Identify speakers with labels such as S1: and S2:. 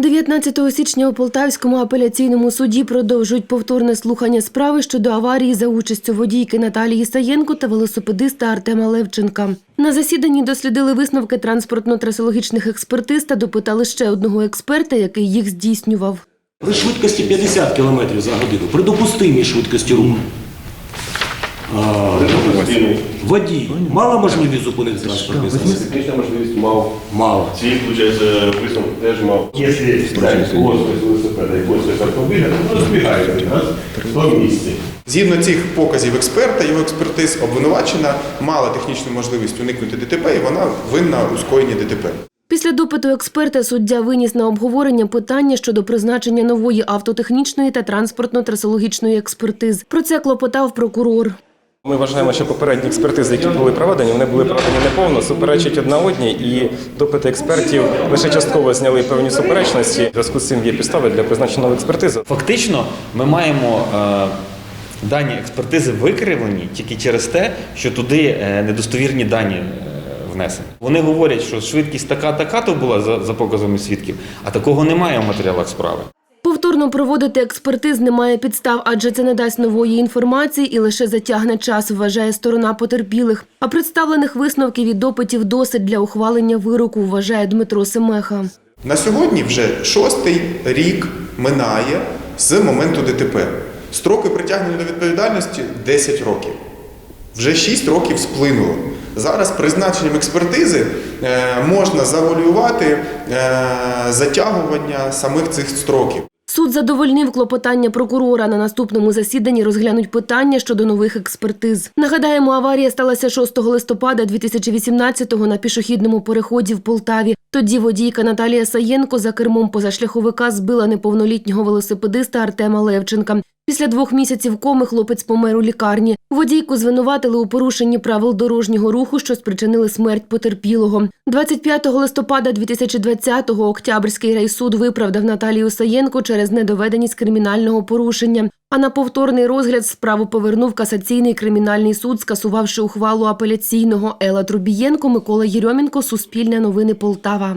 S1: 19 січня у Полтавському апеляційному суді продовжують повторне слухання справи щодо аварії за участю водійки Наталії Саєнко та велосипедиста Артема Левченка. На засіданні дослідили висновки транспортно-трасологічних експертиз та допитали ще одного експерта, який їх здійснював.
S2: При швидкості 50 км за годину, при допустимій швидкості руху. Водій мала можливість зупинити транспортний засіб?
S3: Технічна можливість мав.
S2: Мало.
S3: Свій, виходить, висновок теж мав. Якщо плоскость велосипеда і плоскость автомобіля, то збігається якраз в тому місці.
S4: Згідно цих показів експерта, його експертиз, обвинувачена мала технічну можливість уникнути ДТП, і вона винна у скоєнні ДТП.
S1: Після допиту експерта суддя виніс на обговорення питання щодо призначення нової автотехнічної та транспортно-трасологічної експертиз. Про це клопотав прокурор.
S5: Ми вважаємо, що попередні експертизи, які були проведені, вони були проведені неповно, суперечать одна одній, і допити експертів лише частково зняли певні суперечності. В зв'язку з цим є підстави для призначення нової експертизи.
S6: Фактично, ми маємо е, дані експертизи викривлені тільки через те, що туди е, недостовірні дані е, внесені. Вони говорять, що швидкість така така то була за, за показами свідків, а такого немає в матеріалах справи.
S1: Повторно проводити експертиз немає підстав, адже це не дасть нової інформації і лише затягне час, вважає сторона потерпілих. А представлених висновків і допитів досить для ухвалення вироку, вважає Дмитро Семеха.
S4: На сьогодні вже шостий рік минає з моменту ДТП. Строки притягнення до відповідальності 10 років. Вже 6 років сплинуло. Зараз призначенням експертизи е, можна завуалювати е, затягування самих цих строків.
S1: Суд задовольнив клопотання прокурора. На наступному засіданні розглянуть питання щодо нових експертиз. Нагадаємо, аварія сталася 6 листопада 2018-го на пішохідному переході в Полтаві. Тоді водійка Наталія Саєнко за кермом позашляховика збила неповнолітнього велосипедиста Артема Левченка. Після двох місяців коми хлопець помер у лікарні. Водійку звинуватили у порушенні правил дорожнього руху, що спричинили смерть потерпілого. 25 листопада 2020-го Октябрьський райсуд виправдав Наталію Саєнко через недоведеність кримінального порушення. А на повторний розгляд справу повернув касаційний кримінальний суд, скасувавши ухвалу апеляційного Ела Трубієнко, Микола Єрьомінко, Суспільне новини Полтава.